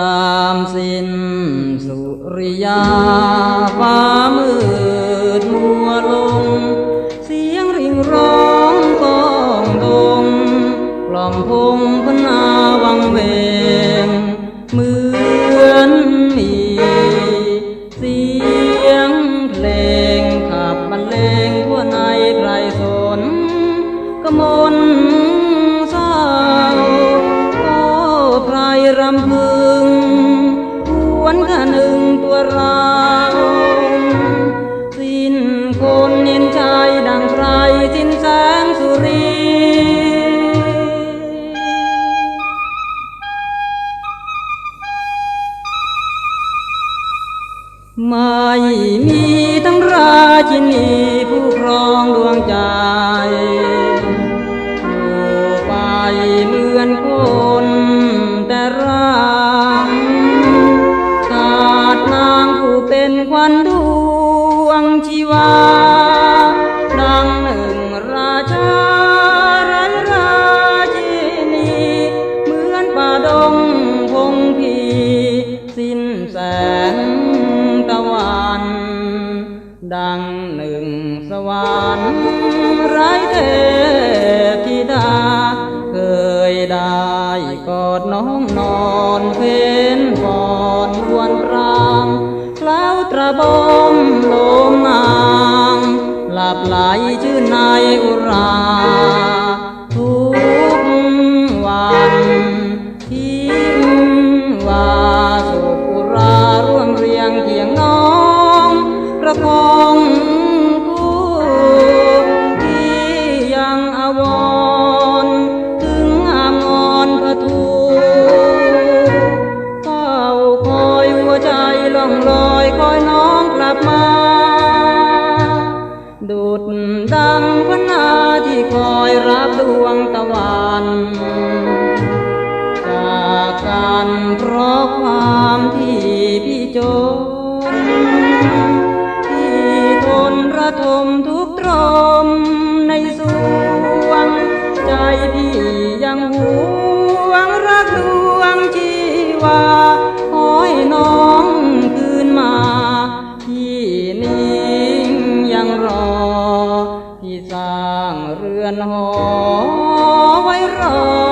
ามสิ้นสุริยาฟ้ามืดมัวลง เสียงริงร้องก้องดงกล่อมพง ตัวเราสิ้นคนเนียนชายดังใครสิ้นแสงสุรีไม่มีทั้งราชินีผู้ครองดวงใจ ตะวัน ดังหนึ่งสวรรค์ไร้เทพธิดา เคยได้กอดน้องนอนเพนปอนควนรางคล้าวตระบมลมนาง หลับไหลชื่นในอุรา ดวงตะวันจากกันเพราะความที่พี่จนที่ทนระทมทุกตรมในสวง ใจพี่ยังหวงรักดวงชีวา เรือนหอไว้รอ